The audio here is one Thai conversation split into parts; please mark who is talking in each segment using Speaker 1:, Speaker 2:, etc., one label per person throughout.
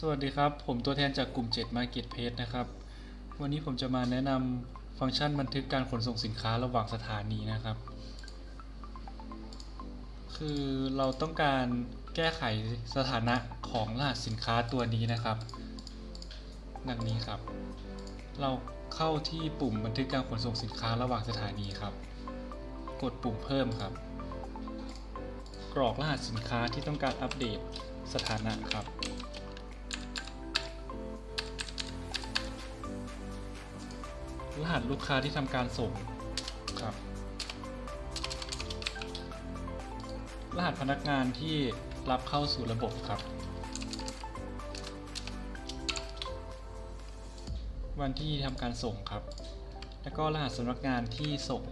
Speaker 1: สวัสดีครับ ผมตัวแทนจากกลุ่ม 7 Marketplace นะครับ วันนี้ผมจะมาแนะนำฟังก์ชันบันทึกการขนส่งสินค้าระหว่างสถานีนะครับ คือเราต้องการแก้ไขสถานะของรหัสสินค้าตัวนี้นะครับ ดังนี้ครับ เราเข้าที่ปุ่มบันทึกการขนส่งสินค้าระหว่างสถานีครับ กดปุ่มเพิ่มครับ กรอกรหัสสินค้าที่ต้องการอัปเดตสถานะครับ รหัสลูกค้าที่ทำการส่งครับ รหัสพนักงานที่รับเข้าสู่ระบบครับ วันที่ทำการส่งครับ แล้วก็รหัสสำนักงานที่ส่ง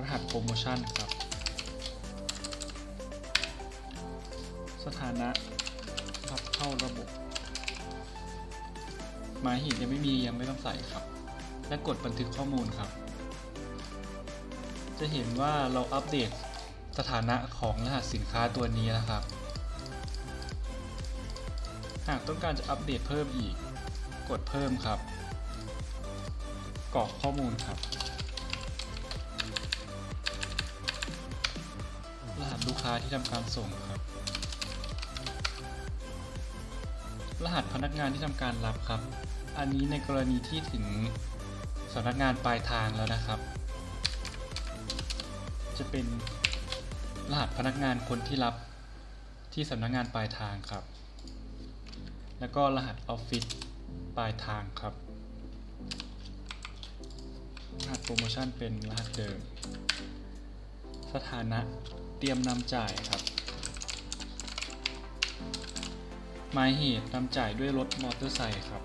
Speaker 1: รหัสโปรโมชั่นครับ สถานะรับเข้าระบบ หมายเหตุยังไม่มียังไม่ต้องใส่ครับ และกดบันทึกข้อมูลครับ จะเห็นว่าเราอัปเดตสถานะของรหัสสินค้าตัวนี้นะครับ หากต้องการจะอัปเดตเพิ่มอีก กดเพิ่มครับกรอกข้อมูลครับ รหัสลูกค้าที่ทำการส่งครับ รหัสพนักงานที่ทำการรับครับ อันนี้ในกรณีที่ถึงสำนักงานปลายทางแล้วนะครับ จะเป็นรหัสพนักงานคนที่รับที่สำนักงานปลายทางครับ แล้วก็รหัสออฟฟิศปลายทางครับ รหัสโปรโมชั่นเป็นรหัสเดิม สถานะเตรียมนำจ่ายครับ หมายเหตุนำจ่ายด้วยรถมอเตอร์ไซค์ครับ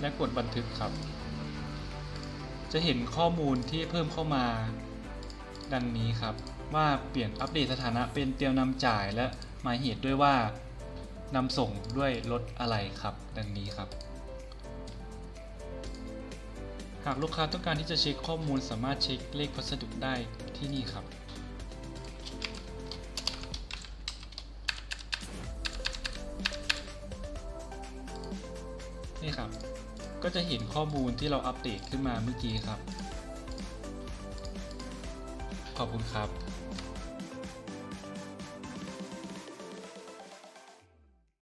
Speaker 1: และกดบันทึกครับ จะเห็นข้อมูลที่เพิ่มเข้ามา ดังนี้ครับ ว่าเปลี่ยนอัปเดตสถานะเป็นเตรียมนำจ่ายและหมายเหตุด้วยว่านำส่งด้วยรถอะไรครับ ดังนี้ครับ หากลูกค้าต้องการที่จะเช็คข้อมูลสามารถเช็คเลขพัสดุได้ที่นี่ครับ นี่ครับ ก็จะเห็นข้อมูลที่เราอัปเดตขึ้นมาเมื่อกี้ครับ ขอบคุณครับ